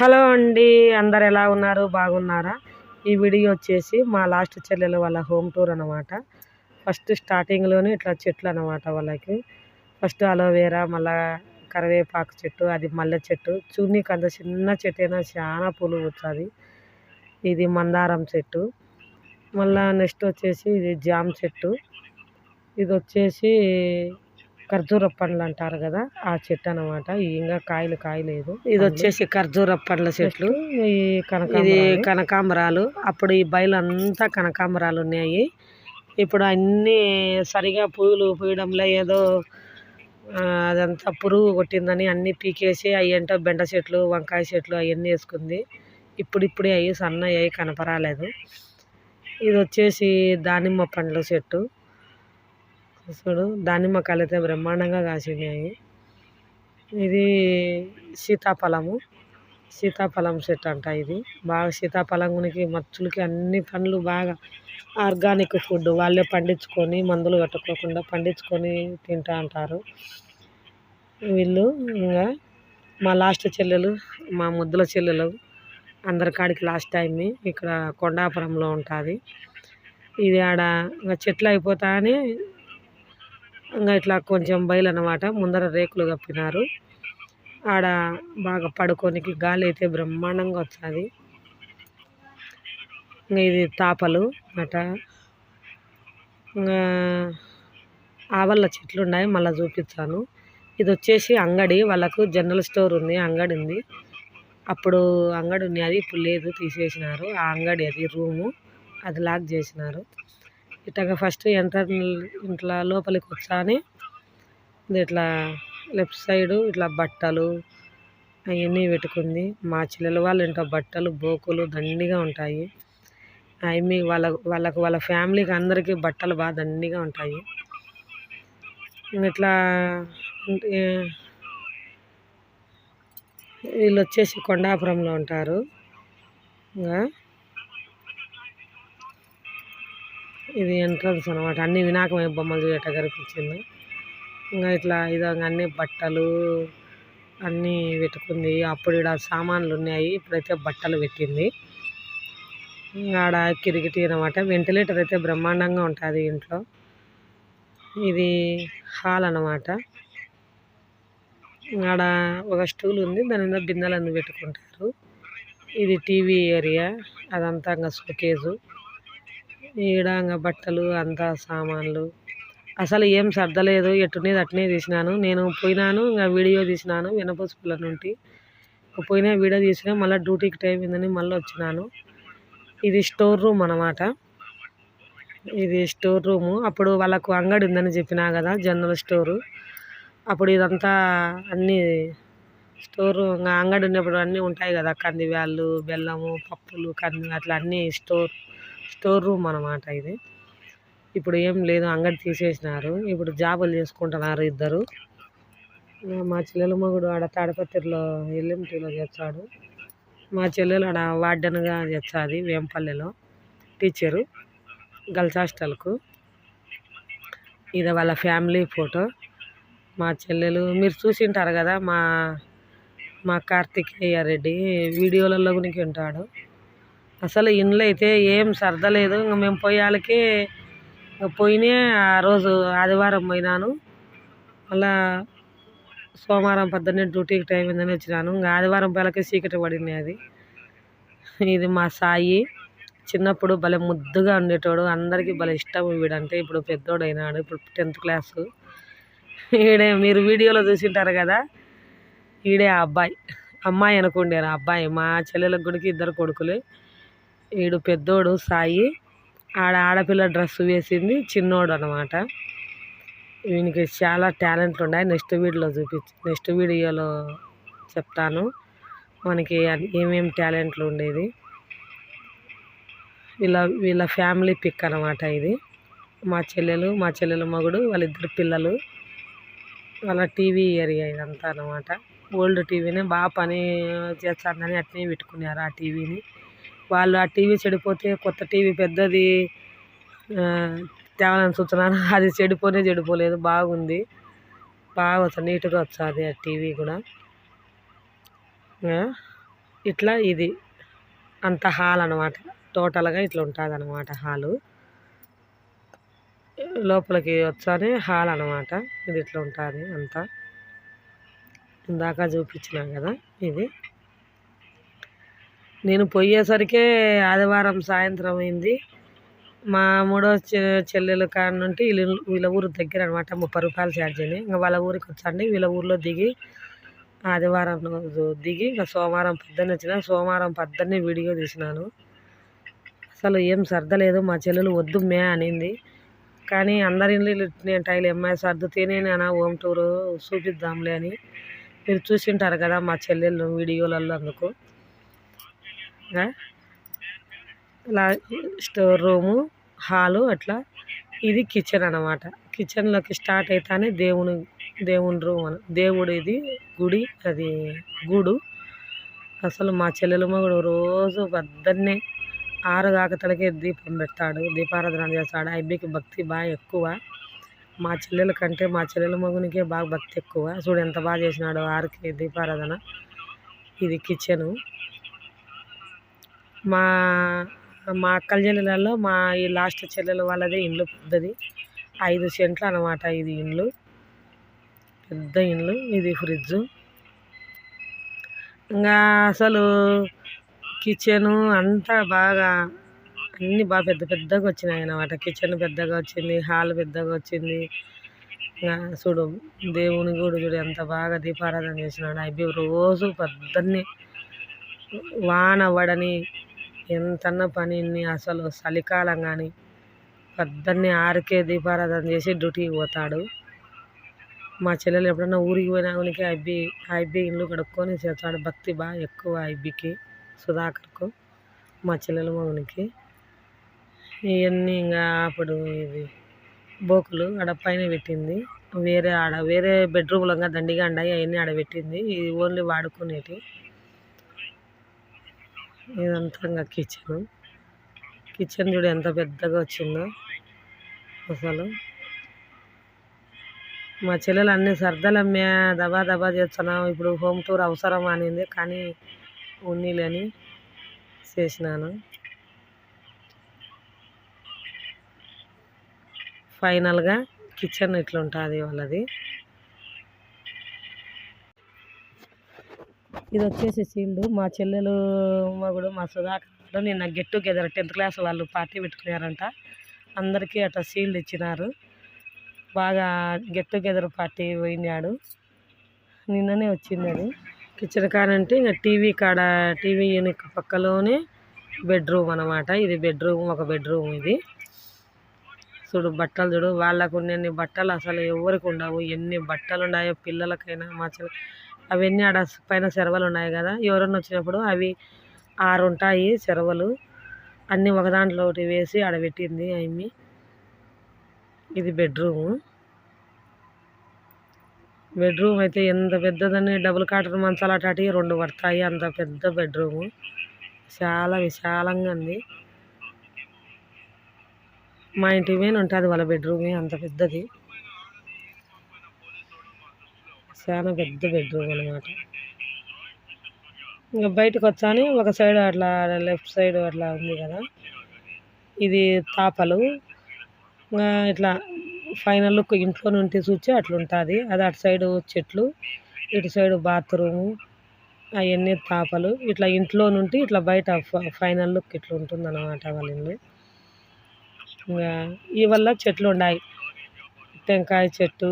Hello అండి అందరు ఎలా ఉన్నారు? బాగున్నారా? ఈ వీడియో వచ్చేసి మా లాస్ట్ చెల్లెలు వాళ్ళ హోమ్ టూర్ అనమాట ఫస్ట్ స్టార్టింగ్లోనే ఇట్లా చెట్లు అనమాట వాళ్ళకి. ఫస్ట్ అలోవేరా మళ్ళా కరివేపాకు చెట్టు అది మల్లె చెట్టు. చూడనీకి అంత చిన్న చెట్టు అయినా చాలా పూలు వచ్చాది ఇది మందారం చెట్టు. మళ్ళా నెక్స్ట్ వచ్చేసి ఇది జామ చెట్టు. ఇది వచ్చేసి ఖర్జూర పండ్లు అంటారు కదా ఆ చెట్టు అనమాట ఇంకా కాయలు కాయలేదు. ఇది వచ్చేసి ఖర్జూర పండ్ల చెట్లు. ఇది కనకాంబరాలు. అప్పుడు ఈ బయలు అంతా కనకాంబరాలు ఉన్నాయి. ఇప్పుడు అన్నీ సరిగా పూలు పూయడంలో ఏదో అదంతా పురుగు కొట్టిందని అన్ని పీకేసి అవి ఏంటో బెండ చెట్లు వంకాయ చెట్లు అవన్నీ వేసుకుంది. ఇప్పుడు ఇప్పుడే అవి సన్న అవి కనపరాలేదు. ఇది వచ్చేసి దానిమ్మ పండ్ల చెట్టు. చూడు దానిమ్మకాయలు అయితే బ్రహ్మాండంగా కాసినాయి. ఇది సీతాఫలము. సీతాఫలం చెట్టు అంట ఇది. బాగా సీతాఫలంకి మచ్చులకి అన్ని పండ్లు బాగా ఆర్గానిక్ ఫుడ్. వాళ్ళే పండించుకొని మందులు కట్టుకోకుండా పండించుకొని తింటా అంటారు. వీళ్ళు ఇంకా మా లాస్ట్ చెల్లెలు మా ముద్దుల చెల్లెలు అందరి కాడికి లాస్ట్ టైం ఇక్కడ కొండాపురంలో ఉంటుంది. ఇది ఆడ ఇంకా చెట్లు అయిపోతానే ఇంకా ఇట్లా కొంచెం బయలు ముందర రేకులు కప్పినారు. ఆడ బాగా పడుకోనికి గాలి అయితే బ్రహ్మాండంగా వచ్చాది ఇంకా ఇది తాపలు అట. ఇంకా ఆవల్ల చెట్లు ఉన్నాయి మళ్ళీ చూపిస్తాను. ఇది వచ్చేసి అంగడి వాళ్ళకు జనరల్ స్టోర్ ఉంది అంగడి ఉంది. అప్పుడు అంగడి ఉంది అది ఇప్పుడు లేదు తీసేసినారు. ఆ అంగడి అది రూము. అది లాక్ చేసినారు. ఇట్లా ఫస్ట్ ఎంటర్ ఇట్లా లోపలికి వచ్చాని ఇట్లా లెఫ్ట్ సైడు ఇట్లా బట్టలు అవన్నీ పెట్టుకుంది. మా చెల్లెల వాళ్ళు ఇంట్లో బట్టలు బోకులు దండిగా ఉంటాయి. అవి వాళ్ళ వాళ్ళకు వాళ్ళ ఫ్యామిలీకి అందరికీ బట్టలు బాగా దండిగా ఉంటాయి. ఇట్లా వీళ్ళు వచ్చేసి కొండాపురంలో ఉంటారు. ఇంకా ఇది ఎంట్రన్స్ అనమాట అన్ని వినాయకమయ బొమ్మలు చూడట కనిపించింది. ఇంకా ఇట్లా ఇదో అన్ని బట్టలు అన్నీ పెట్టుకుంది. అప్పుడు ఇక్కడ సామాన్లు ఉన్నాయి. ఇప్పుడైతే బట్టలు పెట్టింది. ఇంకా ఆడ కిరికిటి అనమాట వెంటిలేటర్ అయితే బ్రహ్మాండంగా ఉంటుంది ఇంట్లో. ఇది హాల్ అనమాట ఆడ ఒక స్టూల్ ఉంది. దాని మీద బిందెలన్నీ పెట్టుకుంటారు. ఇది టీవీ ఏరియా అదంతా ఇంకా షోకేజు ఈడ ఇంకా బట్టలు అంతా సామాన్లు. అసలు ఏం సర్దలేదు. ఎట్టునేది అట్నే తీసినాను. నేను పోయినాను ఇంకా వీడియో తీసినాను వినపసుపుల నుండి. పోయినా వీడియో తీసినా మళ్ళీ డ్యూటీకి టైం అయిందని మళ్ళీ వచ్చినాను. ఇది స్టోర్ రూమ్ అనమాట ఇది స్టోర్ రూము. అప్పుడు వాళ్ళకు అంగడి ఉందని చెప్పినా కదా జనరల్ స్టోరు. అప్పుడు ఇదంతా అన్నీ స్టోర్ ఇంకా అంగడి ఉన్నప్పుడు అన్నీ ఉంటాయి కదా. కందివ్యాళ్ళు బెల్లము పప్పులు కంది అట్లా అన్నీ స్టోర్ స్టోర్ రూమ్ అనమాట ఇది. ఇప్పుడు ఏం లేదు అంగడి తీసేసినారు. ఇప్పుడు జాబులు చేసుకుంటున్నారు ఇద్దరు. మా చెల్లెలు మగుడు ఆడ తాడపత్రిలో ఎల్ఎంటీలో చేస్తాడు. మా చెల్లెలు ఆడ వార్డెన్గా చేస్తుంది వేంపల్లెలో. Teacher girls హాస్టల్కు. ఇది వాళ్ళ ఫ్యామిలీ ఫోటో. మా చెల్లెలు మీరు చూసింటారు కదా మా మా కార్తికేయ రెడ్డి వీడియోలలో గునికి ఉంటాడు అసలు ఇండ్లు అయితే ఏం సర్దలేదు ఇంక మేము పోయాలకి పోయినే ఆ రోజు ఆదివారం పోయినాను. మళ్ళా సోమవారం పొద్దున్నే డ్యూటీకి టైం అయిందని వచ్చినాను. ఇంకా ఆదివారం పిల్లకి చీకటి పడింది అది. ఇది మా సాయి. చిన్నప్పుడు భలే ముద్దుగా ఉండేటోడు. అందరికీ భలే ఇష్టం వీడంటే. ఇప్పుడు పెద్దోడు అయినాడు ఇప్పుడు టెన్త్ క్లాసు. ఈడే మీరు వీడియోలో చూసింటారు కదా. ఈడే ఆ అబ్బాయి. అమ్మాయి అనుకోండి ఆ అబ్బాయి మా చెల్లెల గుడికి ఇద్దరు కొడుకులు. వీడు పెద్దోడు సాయి. ఆడ ఆడపిల్ల డ్రెస్ వేసింది చిన్నోడు అనమాట వీనికి చాలా టాలెంట్లు ఉన్నాయి నెక్స్ట్ వీడియోలో చూపించి నెక్స్ట్ వీడియోలో చెప్తాను. మనకి ఏమేం టాలెంట్లు ఉండేది. వీళ్ళ వీళ్ళ ఫ్యామిలీ పిక్ అనమాట ఇది. మా చెల్లెలు మా చెల్లెల మగుడు వాళ్ళిద్దరు పిల్లలు. వాళ్ళ టీవీ ఏరియా ఇదంతా అనమాట ఓల్డ్ టీవీనే బాగా పని చేస్తుందని అట్నే పెట్టుకున్నారు ఆ టీవీని. వాళ్ళు ఆ టీవీ చెడిపోతే కొత్త టీవీ పెద్దది తేవాలని చూస్తున్నాను. అది చెడిపోనే చెడిపోలేదు. బాగుంది. బాగా వస్తుంది. నీట్గా వస్తుంది ఆ టీవీ కూడా. ఇట్లా ఇది. అంత హాల్ అనమాట టోటల్గా ఇట్లా ఉంటుంది అనమాట హాలు. లోపలికి వచ్చానే హాల్ అనమాట ఇది ఇట్లా ఉంటుంది అంతా. ఇందాక చూపించినా కదా ఇది. నేను పోయేసరికే ఆదివారం సాయంత్రం అయింది. మా మూడో చె- చెల్లెలు కాడ నుండి వీళ్ళ వీళ్ళ ఊరు దగ్గర అనమాట ముప్పై రూపాయలు ఛార్జ్ అని ఇంకా వాళ్ళ ఊరికి వచ్చండి. వీళ్ళ ఊర్లో దిగి ఆదివారం రోజు దిగి ఇంకా సోమవారం పొద్దున్న వచ్చిన సోమవారం పొద్దున్నే వీడియో తీసినాను. అసలు ఏం సర్దలేదు మా చెల్లెలు వద్దు మే అనింది. కానీ అందరి నేను టైల్ ఎంఐ సర్దుతేనే నేను హోమ్ టూరు చూపిద్దాంలే అని. మీరు చూసింటారు కదా మా చెల్లెళ్ళు వీడియోలలో అందుకు. ఇలా స్టోర్ రూము హాలు అట్లా. ఇది కిచెన్ అన్నమాట. కిచెన్లోకి స్టార్ట్ అయితేనే దేవుని దేవుని రూమ్ అని దేవుడు ఇది గుడి అది గూడు. అసలు మా చెల్లెలు మగుడు రోజు పొద్దున్నే ఆరు కాకతలకే దీపం పెడతాడు దీపారాధన చేస్తాడు. అబ్బాయికి భక్తి బాగా ఎక్కువ. మా చెల్లెల కంటే మా చెల్లెల మగునికే బాగా భక్తి ఎక్కువ. చూడు ఎంత బాగా చేసినాడు ఆరుకి దీపారాధన. ఇది కిచెను. మా మా అక్కల చెల్లెలలో మా ఈ లాస్ట్ చెల్లెల వాళ్ళది ఇండ్లు పెద్దది. ఐదు సెంట్లు అనమాట ఇది ఇండ్లు. పెద్ద ఇండ్లు ఇది ఫ్రిడ్జ్. ఇంకా అసలు కిచెను అంతా బాగా అన్నీ బాగా పెద్ద పెద్దగా వచ్చినాయి అన్నమాట. కిచెన్ పెద్దగా వచ్చింది హాల్ పెద్దగా వచ్చింది. ఇంకా చూడు దేవుని గుడి చూడు ఎంత బాగా దీపారాధన చేసినాడు. అవి రోజు పొద్దున్నే వాన పడని ఎంతన్న పనిని అసలు చలికాలం కానీ పొద్దున్నే ఆరుకే దీపారాధన చేసి డ్యూటీకి పోతాడు. మా చెల్లెలు ఎప్పుడన్నా ఊరికి పోయినా ఉనికి అబ్బి ఆ అబ్బి ఇల్లు కడుక్కొని చేస్తాడు. భక్తి బాగా ఎక్కువ ఆ అబ్బికి సుధాకర్కు మా చెల్లెల మగునికి ఇవన్నీ ఇంకా అప్పుడు ఇది బోకులు ఆడ పైన పెట్టింది. వేరే ఆడ వేరే బెడ్రూమ్లో ఇంకా దండిగా అండాయి అవన్నీ ఆడ పెట్టింది. ఇది ఓన్లీ వాడుకునేటి. ఇదంతా ఇంకా కిచెన్. కిచెన్ చూడు ఎంత పెద్దగా వచ్చిందో అసలు. మా చెల్లెలు అన్ని సర్దలమ్మే దబా దబా చేస్తున్నాం ఇప్పుడు హోమ్ టూర్ అవసరం అనింది కానీ ఉన్నీలని చేసినాను. ఫైనల్గా కిచెన్ ఇట్లా ఉంటుంది వాళ్ళది? ఇది వచ్చేసి సీల్డ్. మా చెల్లెలు మగుడు మా సుధాకర్ నిన్న గెట్ టుగెదర్ టెన్త్ క్లాస్ వాళ్ళు పార్టీ పెట్టుకున్నారంట. అందరికీ అట్లా సీల్డ్ ఇచ్చినారు. బాగా గెట్ టుగెదర్ పార్టీ పోయినాడు. నిన్ననే వచ్చింది అది కిచెన్ కాడంటే ఇంకా టీవీ కాడ టీవీ యూనిట్ పక్కలోనే బెడ్రూమ్ అనమాట ఇది బెడ్రూమ్ ఒక బెడ్రూమ్ ఇది. చూడు బట్టలు చూడు వాళ్ళకు ఉన్నన్ని బట్టలు అసలు ఎవరికి ఉండవు. ఎన్ని బట్టలు ఉన్నాయో పిల్లలకైనా మా చెల్ల అవన్నీ ఆడ పైన సెరవలు ఉన్నాయి కదా. ఎవరన్నా వచ్చినప్పుడు అవి ఆరు ఉంటాయి సెరవలు. అన్నీ ఒక దాంట్లో ఒకటి వేసి ఆడ పెట్టింది అమ్మి. ఇది బెడ్రూము. బెడ్రూమ్ అయితే ఎంత పెద్దదని డబుల్ కాటర్ మంచాలు అటాటి రెండు పడతాయి. అంత పెద్ద బెడ్రూము. చాలా విశాలంగా ఉంది. మా ఇంటి మీద ఉంటుంది వాళ్ళ బెడ్రూమే అంత పెద్దది. చాలా పెద్ద బెడ్రూమ్ అనమాట ఇంకా బయటకు వచ్చాని ఒక సైడ్ అట్లా లెఫ్ట్ సైడ్ అట్లా ఉంది కదా. ఇది తాపలు. ఇంకా ఇట్లా ఫైనల్ లుక్ ఇంట్లో నుండి చూచి అట్లా ఉంటుంది అది అటు సైడ్ చెట్లు ఇటు సైడ్ బాత్రూము అవన్నీ తాపలు. ఇట్లా ఇంట్లో నుండి ఇట్లా బయట ఫైనల్ లుక్ ఇట్లా ఉంటుంది అన్నమాట వాళ్ళ ఇల్లు. ఇంకా ఈ వల్ల చెట్లు ఉన్నాయి. టెంకాయ చెట్టు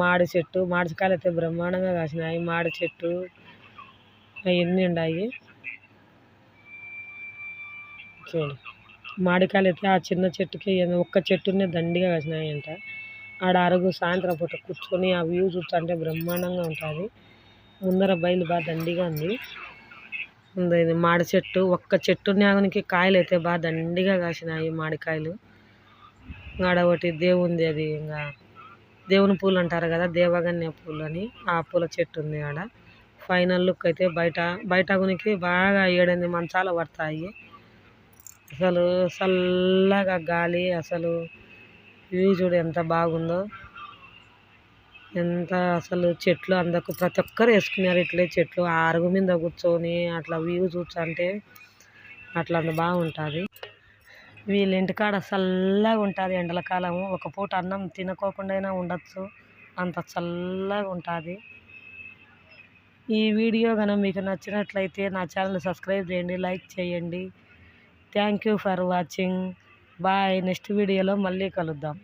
మాడి చెట్టు మాడికాయలు అయితే బ్రహ్మాండంగా కాసినాయి. మాడి చెట్టు అవన్నీ ఉన్నాయి. చూడు. మాడికాయలు అయితే ఆ చిన్న చెట్టుకి ఒక్క చెట్టునే దండిగా కాసినాయంట. ఆడ అరుగు సాయంత్రం పూట కూర్చొని ఆ వ్యూ చూస్తుంటే బ్రహ్మాండంగా ఉంటుంది. ముందర బయలు బాగా దండిగా ఉంది. ఇది మాడి చెట్టు ఒక్క చెట్టు కాయలు అయితే బాగా దండిగా కాసినాయి మాడికాయలు. ఆడ ఒకటి దేవుంది అది ఇంకా. దేవుని పూలు అంటారు కదా దేవగన్య పూలు అని ఆ పూల చెట్టు ఉంది ఆడ. ఫైనల్ లుక్ అయితే బయట బయట గునికి బాగా ఏడెనిమిది మంచాలు పడతాయి. అసలు చల్లగా గాలి అసలు వ్యూ చూడు ఎంత బాగుందో. ఎంత అసలు చెట్లు అందకు ప్రతి ఒక్కరు వేసుకున్నారు ఇట్లే చెట్లు. ఆరుగు అరుగు మీద కూర్చొని అట్లా వ్యూ చూస్తుంటే అట్లా అంత బాగుంటుంది. వీళ్ళ ఇంటికాడ చల్లగా ఉంటుంది ఎండల కాలము. ఒక పూట అన్నం తినకోకుండా అయినా ఉండొచ్చు. అంత చల్లగా ఉంటుంది. ఈ వీడియో కనుక మీకు నచ్చినట్లయితే నా ఛానల్ సబ్స్క్రైబ్ చేయండి లైక్ చేయండి. Thank you for watching. Bye. Next వీడియోలో మళ్ళీ కలుద్దాం.